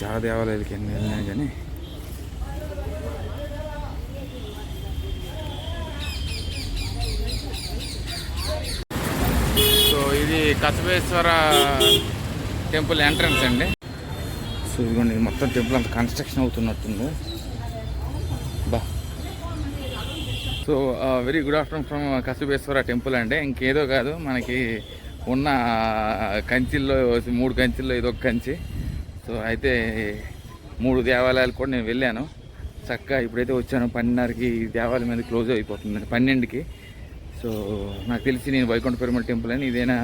చాలా దేవాలయాలకి ఎన్ని వెళ్ళినా కానీ సో ఇది కసవేశ్వర టెంపుల్ ఎంట్రన్స్ అండి. సో ఇదిగోండి ఇది మొత్తం టెంపుల్ అంత కన్స్ట్రక్షన్ అవుతున్నట్టుంది. బా. So very good afternoon from Kasubeshwara temple అంటే ఇంకేదో కాదు మనకి ఉన్న కంచిల్లో మూడు కంచిల్లో ఇదొక కంచి. సో అయితే మూడు దేవాలయాలు కూడా నేను వెళ్ళాను. చక్కగా ఇప్పుడైతే వచ్చాను. పన్నెండున్నరకి ఈ దేవాలయం మీద క్లోజ్ అయిపోతుంది. పన్నెండుకి. సో నాకు తెలిసి నేను వైకుంఠ పెరుమల టెంపుల్ అని ఇదైనా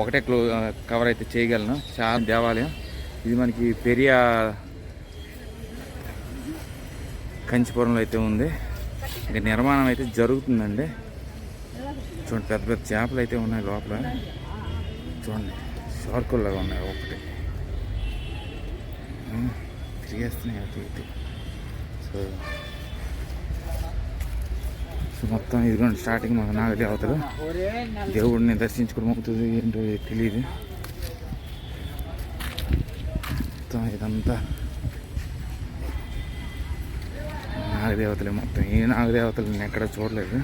ఒకటే క్లో కవర్ అయితే చేయగలను. చాలా దేవాలయం. ఇది మనకి పెరియ కంచిపురంలో అయితే ఉంది. ఇంకా నిర్మాణం అయితే జరుగుతుందండి. చూడండి పెద్ద పెద్ద చేపలు అయితే ఉన్నాయి లోపల. చూడండి షార్కుల్లాగా ఉన్నాయి ఒకటి. తిరిగేస్తున్నాయి అటు ఇటు. సో సో మొత్తం ఇదిగోండి స్టార్టింగ్ మాకు నాగదేవతలు దేవుడిని దర్శించుకోవడం అవుతుంది ఏంటో తెలియదు మొత్తం ఇదంతా నాగదేవతలే మొత్తం. ఈ నాగదేవతలు నేను ఎక్కడ చూడలేదు.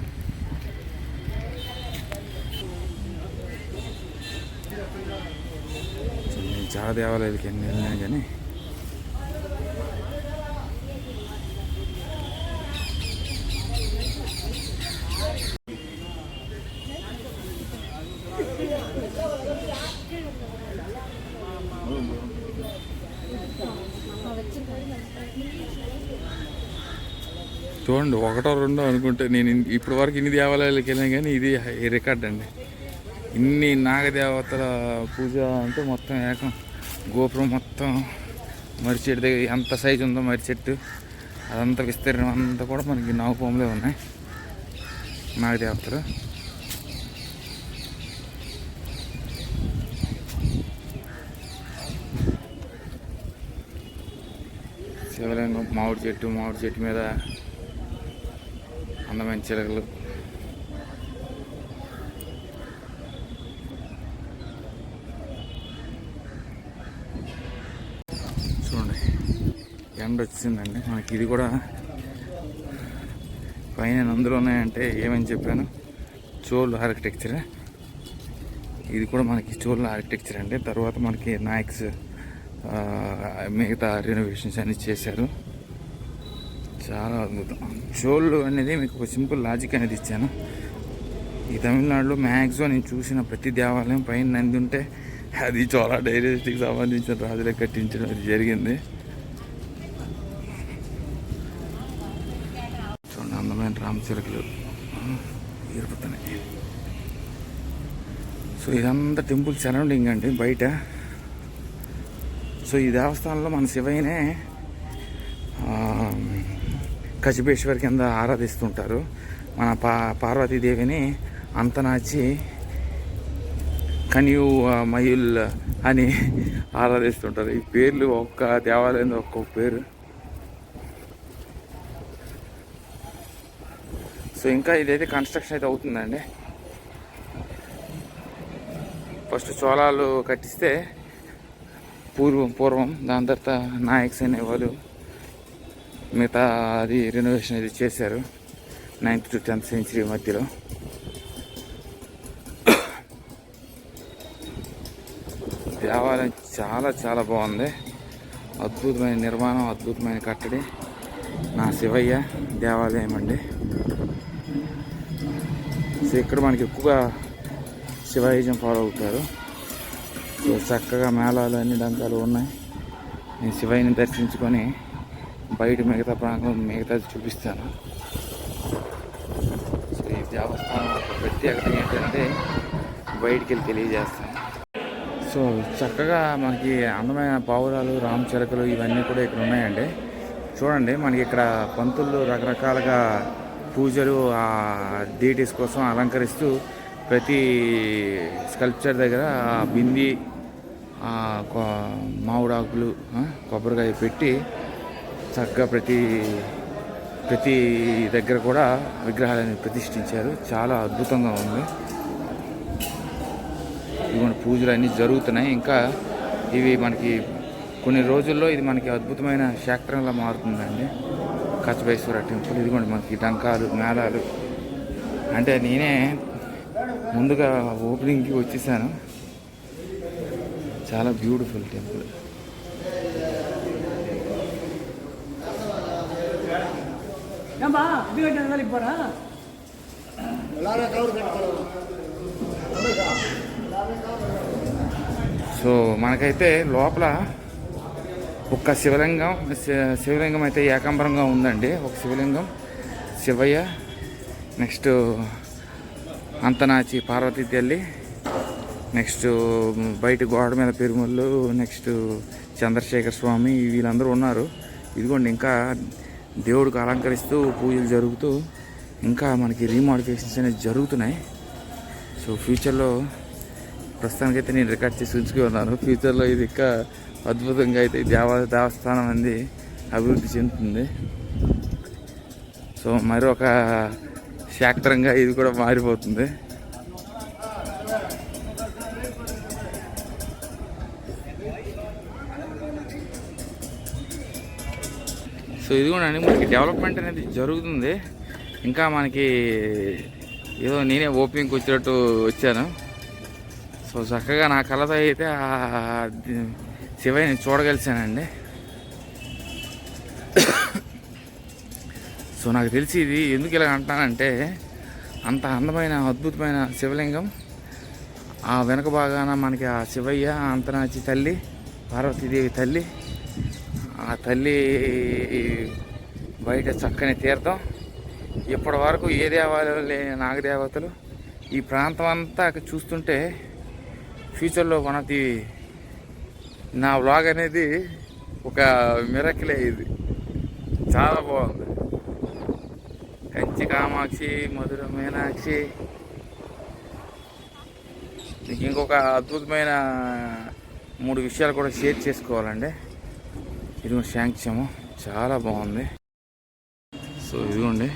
సో చాలా దేవాలయాలకి ఎన్ని వెళ్ళినా కానీ చూడండి ఒకటో రెండో అనుకుంటే నేను ఇప్పటి వరకు ఇన్ని దేవాలయాలకు వెళ్ళాను కానీ ఇది రికార్డ్ అండి. ఇన్ని నాగదేవతల పూజ అంటే మొత్తం ఏకం. గోపురం మొత్తం మర్రి చెట్టు దగ్గర ఎంత సైజు ఉందో మర్రి చెట్టు అదంతా విస్తీర్ణం అంతా కూడా మనకి నాగపాములే ఉన్నాయి. నాగదేవతలు. శివలింగం మామిడి చెట్టు మామిడి చెట్టు మీద అందమైన చిలకలు చూడండి ఎండ వచ్చిందండి. మనకి ఇది కూడా పైన అందులో ఉన్నాయంటే ఏమని చెప్పాను? చోళ్ళు ఆర్కిటెక్చర్. ఇది కూడా మనకి చోల్ ఆర్కిటెక్చర్ అండి. తర్వాత మనకి నాయక్స్ మిగతా రెనోవేషన్స్ అన్నీ చేశారు. చాలా అద్భుతం. చోళ్ళు అనేది మీకు ఒక సింపుల్ లాజిక్ అనేది ఇచ్చాను. ఈ తమిళనాడులో మ్యాక్సిమం నేను చూసిన ప్రతి దేవాలయం పైన నంది ఉంటే అది చోళా డైరెస్ట్కి సంబంధించిన రాజులే కట్టించడం అది జరిగింది. చూడండి అందమైన రామచిలకలు ఇరుపుతున్నాయి. సో ఇదంతా టెంపుల్ సరౌండింగ్ అండి బయట. సో ఈ దేవస్థానంలో మన శివయ్యనే కచిపేశ్వర్ కింద ఆరాధిస్తుంటారు. మన పా పార్వతీదేవిని అంతనాచి కనియు మయుల్ అని ఆరాధిస్తుంటారు. ఈ పేర్లు ఒక్క దేవాలయం ఒక్కొక్క పేరు. సో ఇంకా ఇదైతే కన్స్ట్రక్షన్ అయితే అవుతుందండి. ఫస్ట్ చోళాలు కట్టిస్తే పూర్వం పూర్వం దాని తర్వాత నాయక్స్ అనేవాళ్ళు మిగతా అది రెనోవేషన్ అది చేశారు. నైన్త్ టు టెన్త్ సెంచరీ మధ్యలో. దేవాలయం చాలా చాలా బాగుంది. అద్భుతమైన నిర్మాణం అద్భుతమైన కట్టడి. నా శివయ్య దేవాలయం అండి. సో ఇక్కడ మనకి ఎక్కువగా శివాయిజం ఫాలో అవుతారు. సో చక్కగా మేళాలు అన్ని డంకాలు ఉన్నాయి. నేను శివయ్యని దర్శించుకొని బయట మిగతా ప్రాంతం మిగతాది చూపిస్తాను. సో ఈ దేవస్థానం ప్రత్యేకత ఏంటంటే బయటికి వెళ్ళి తెలియజేస్తాను. సో చక్కగా మనకి అందమైన పావురాలు రామచిలకలు ఇవన్నీ కూడా ఇక్కడ ఉన్నాయండి. చూడండి మనకి ఇక్కడ పంతులు రకరకాలుగా పూజలు ఆ డీటీస్ కోసం అలంకరిస్తూ ప్రతి స్కల్ప్చర్ దగ్గర బింది మామిడాకులు కొబ్బరికాయ పెట్టి చక్కగా ప్రతి ప్రతి దగ్గర కూడా విగ్రహాలను ప్రతిష్ఠించారు. చాలా అద్భుతంగా ఉంది. ఇవన్నీ పూజలు అన్నీ జరుగుతున్నాయి. ఇంకా ఇవి మనకి కొన్ని రోజుల్లో ఇది మనకి అద్భుతమైన క్షేత్రంలా మారుతుందండి. కచ్చబేశ్వర టెంపుల్ ఇదిగోండి మనకి డంకాలు మేళాలు. అంటే నేనే ముందుగా ఓపెనింగ్కి వచ్చేసాను. చాలా బ్యూటిఫుల్ టెంపుల్. ஏம்பா இது கட்டி வேலைக்கு போறா సో మనకైతే లోపల ఒక శివలింగం శి- శివలింగం అయితే ఏకాంబరంగా ఉందండి ఒక శివలింగం శివయ్య నెక్స్ట్ అంతనాచి పార్వతీ తల్లి నెక్స్ట్ బయట గోడ మీద పెరుమళ్ళు నెక్స్ట్ చంద్రశేఖర్ స్వామి వీళ్ళందరూ ఉన్నారు ఇదిగోండి ఇంకా దేవుడికి అలంకరిస్తూ పూజలు జరుగుతూ ఇంకా మనకి రీమోడిఫికేషన్స్ అనేవి జరుగుతున్నాయి. సో ఫ్యూచర్లో ప్రస్తుతానికైతే నేను రికార్డ్ చేసి ఉంచుకున్నాను ఫ్యూచర్లో ఇది ఇంకా అద్భుతంగా అయితే దేవ దేవస్థానం అనేది అభివృద్ధి చెందుతుంది. సో మరి ఒక శాక్తరంగా ఇది కూడా మారిపోతుంది. సో ఇది కూడా మనకి డెవలప్మెంట్ అనేది జరుగుతుంది. ఇంకా మనకి ఏదో నేనే ఓపెనింగ్కి వచ్చినట్టు వచ్చాను. సో చక్కగా నా కళతో అయితే శివయ్యని చూడగలిసానండి. సో నాకు తెలిసి ఇది ఎందుకు ఇలా అంటానంటే అంత అందమైన అద్భుతమైన శివలింగం. ఆ వెనక భాగాన మనకి ఆ శివయ్య అంతనాచి తల్లి పార్వతీదేవి తల్లి ఆ తల్లి బయట చక్కని తీర్థం. ఇప్పటి వరకు ఏ దేవాలయం లేని నాగదేవతలు ఈ ప్రాంతం అంతా చూస్తుంటే ఫ్యూచర్లో మనది నా వ్లాగ్ అనేది ఒక మిరకిలే ఇది. చాలా బాగుంది. కంచి కామాక్షి మధుర మీనాక్షి. మీకు ఇంకొక అద్భుతమైన మూడు విషయాలు కూడా షేర్ చేసుకోవాలండి. ఇదిగోండి శాంక్చము చాలా బాగుంది. సో ఇదిగోండి.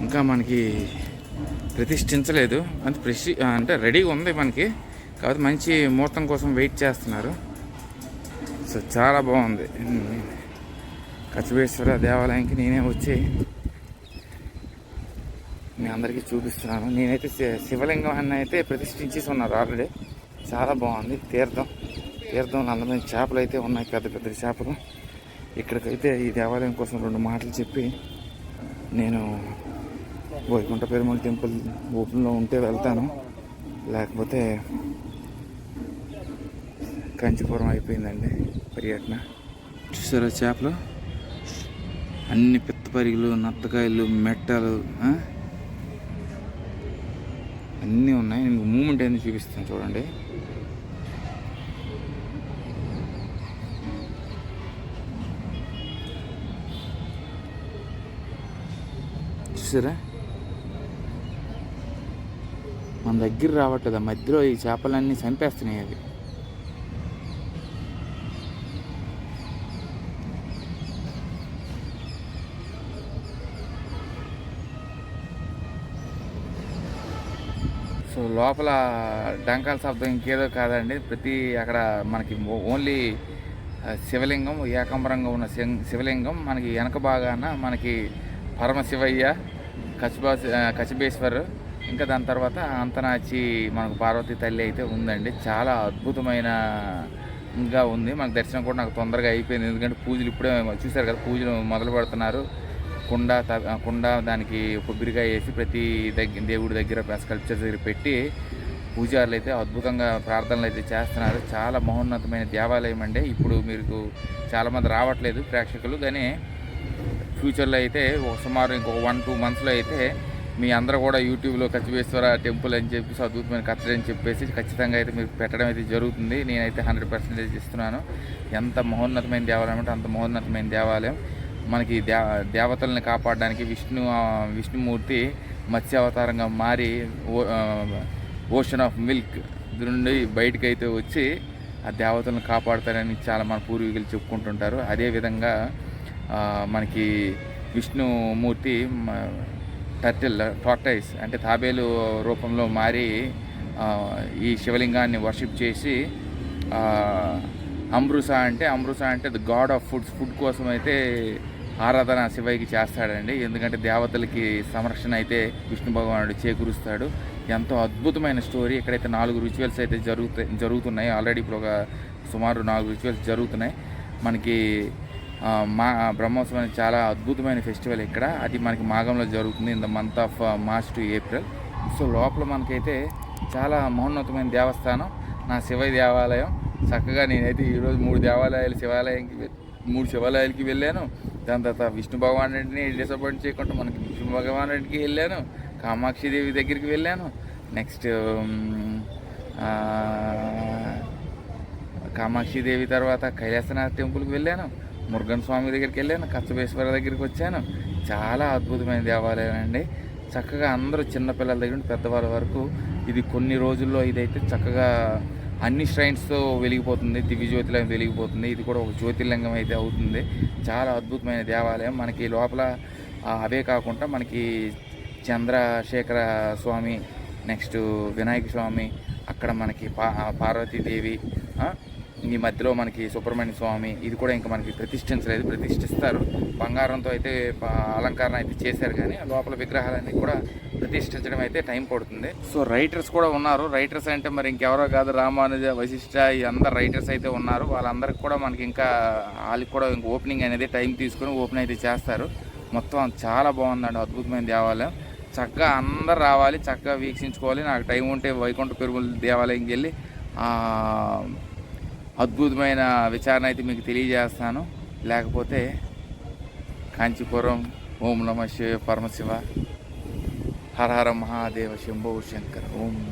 ఇంకా మనకి ప్రతిష్ఠించలేదు. అంటే ప్రతి అంటే రెడీగా ఉంది మనకి. కాకపోతే మంచి ముహూర్తం కోసం వెయిట్ చేస్తున్నారు. సో చాలా బాగుంది. కచబేశ్వర దేవాలయానికి నేనే వచ్చి మీ అందరికీ చూపిస్తున్నాను. నేనైతే శి- శివలింగం అయితే ప్రతిష్ఠించేసి ఉన్నారు ఆల్రెడీ. చాలా బాగుంది. తీర్థం. తీర్థం అందమైన చేపలు అయితే ఉన్నాయి పెద్ద పెద్ద చేపలు. ఇక్కడికైతే ఈ దేవాలయం కోసం రెండు మాటలు చెప్పి నేను వైకుంఠ పెరుమల టెంపుల్ ఓపెన్లో ఉంటే వెళ్తాను. లేకపోతే కంచిపురం అయిపోయిందండి పర్యటన. చూసారా చేపలు? అన్ని పిత్తపరిగలు నత్తకాయలు మెట్టలు అన్నీ ఉన్నాయి. నేను మూమెంట్ ఏంది చూపిస్తాను చూడండి. చూసారా? మన దగ్గర రావట్లేదు? ఆ మధ్యలో ఈ చేపలన్నీ చంపేస్తున్నాయి అవి. సో లోపల డంకాల శబ్దం ఇంకేదో కాదండి. ప్రతి అక్కడ మనకి ఓన్లీ శివలింగం ఏకంబరంగా ఉన్న శివలింగం మనకి వెనక భాగాన మనకి పరమశివయ్య కచిబా కచిబేశ్వర్ ఇంకా దాని తర్వాత అంతనాచి మనకు పార్వతీ తల్లి అయితే ఉందండి. చాలా అద్భుతమైన ఇంకా ఉంది. మనకు దర్శనం కూడా నాకు తొందరగా అయిపోయింది. ఎందుకంటే పూజలు ఇప్పుడే చూశారు కదా పూజలు మొదలు పెడుతున్నారు. కుండ త- కుండ దానికి కొబ్బరికాయ వేసి ప్రతి దగ్గర దేవుడి దగ్గర స్కల్ప్చర్ దగ్గర పెట్టి పూజారులు అయితే అద్భుతంగా ప్రార్థనలు అయితే చేస్తున్నారు. చాలా మహోన్నతమైన దేవాలయం అండి. ఇప్పుడు మీకు చాలామంది రావట్లేదు ప్రేక్షకులు కానీ ఫ్యూచర్లో అయితే ఒక సుమారు ఇంకొక వన్ టూ మంత్స్లో అయితే మీ అందరూ కూడా యూట్యూబ్లో కచ్చివేశ్వర టెంపుల్ అని చెప్పి అద్భుతమైన కట్టడి అని చెప్పేసి ఖచ్చితంగా అయితే మీకు పెట్టడం అయితే జరుగుతుంది. నేనైతే హండ్రెడ్ పర్సెంటేజ్ ఇస్తున్నాను. ఎంత మహోన్నతమైన దేవాలయం అంటే అంత మహోన్నతమైన దేవాలయం. మనకి దే దేవతల్ని కాపాడడానికి విష్ణు విష్ణుమూర్తి మత్స్య అవతారంగా మారి ఓషన్ ఆఫ్ మిల్క్ నుండి బయటకు అయితే వచ్చి ఆ దేవతలను కాపాడతారని చాలా మన పూర్వీకులు చెప్పుకుంటుంటారు. అదేవిధంగా మనకి విష్ణుమూర్తి టర్టిల్ టార్టైస్ అంటే తాబేలు రూపంలో మారి ఈ శివలింగాన్ని వర్షిప్ చేసి అమృసా అమృస అంటే అమృస అంటే the god of foods food కోసం అయితే ఆరాధన శివయ్యకి చేస్తాడండి. ఎందుకంటే దేవతలకి సంరక్షణ అయితే విష్ణు భగవానుడు చేకూరుస్తాడు. ఎంతో అద్భుతమైన స్టోరీ. ఇక్కడైతే నాలుగు రిచువల్స్ అయితే జరుగుతాయి జరుగుతున్నాయి ఆల్రెడీ ఇప్పుడు ఒక సుమారు నాలుగు రిచువల్స్ జరుగుతున్నాయి. మనకి మా బ్రహ్మోత్సవం అనేది చాలా అద్భుతమైన ఫెస్టివల్ ఇక్కడ. అది మనకి మాగంలో జరుగుతుంది in the month of March to April. So లోపల మనకైతే చాలా మహోన్నతమైన దేవస్థానం. నా శివ దేవాలయం. చక్కగా నేనైతే ఈరోజు మూడు దేవాలయాలు శివాలయంకి మూడు శివాలయాలకి వెళ్ళాను. దాని తర్వాత విష్ణు భగవాన్ రెడ్డిని డిసప్పాయింట్ చేయకుండా మనకి విష్ణు భగవానుడికి వెళ్ళాను. కామాక్షి దేవి దగ్గరికి వెళ్ళాను. నెక్స్ట్ కామాక్షి దేవి తర్వాత కైలాసనాథ్ టెంపుల్కి వెళ్ళాను. మురుగన్ స్వామి దగ్గరికి వెళ్ళాను కచ్చబేశ్వర దగ్గరికి వచ్చాను. చాలా అద్భుతమైన దేవాలయం అండి. చక్కగా అందరూ చిన్నపిల్లల దగ్గర నుండి పెద్దవాళ్ళ వరకు ఇది కొన్ని రోజుల్లో ఇదైతే చక్కగా అన్ని శ్రైన్స్తో వెలిగిపోతుంది దివ్యజ్యోతిలయం వెలిగిపోతుంది. ఇది కూడా ఒక జ్యోతిర్లింగం అయితే అవుతుంది. చాలా అద్భుతమైన దేవాలయం. మనకి లోపల అవే కాకుండా మనకి చంద్రశేఖర స్వామి నెక్స్ట్ వినాయక స్వామి అక్కడ మనకి పా పార్వతీదేవి ఈ మధ్యలో మనకి సుబ్రహ్మణ్య స్వామి ఇది కూడా ఇంకా మనకి ప్రతిష్ఠించలేదు ప్రతిష్ఠిస్తారు. బంగారంతో అయితే అలంకరణ అయితే చేశారు కానీ లోపల విగ్రహాలన్నీ కూడా ప్రతిష్ఠించడం అయితే టైం పడుతుంది. సో రైటర్స్ కూడా ఉన్నారు. రైటర్స్ అంటే మరి ఇంకెవరో కాదు రామానుజ వశిష్ట ఈ అందరు రైటర్స్ అయితే ఉన్నారు. వాళ్ళందరికి కూడా మనకి ఇంకా వాళ్ళకి కూడా ఇంకా ఓపెనింగ్ అనేది టైం తీసుకొని ఓపెన్ అయితే చేస్తారు. మొత్తం చాలా బాగుందండి అద్భుతమైన దేవాలయం. చక్కగా అందరు రావాలి చక్కగా వీక్షించుకోవాలి. నాకు టైం ఉంటే వైకుంఠ పెరుగుల దేవాలయంకి వెళ్ళి అద్భుతమైన విచారణ అయితే మీకు తెలియజేస్తాను. లేకపోతే కాంచీపురం ఓం నమ శివ పరమశివ. హర హర మహాదేవ శంభో శంకర్. ఓం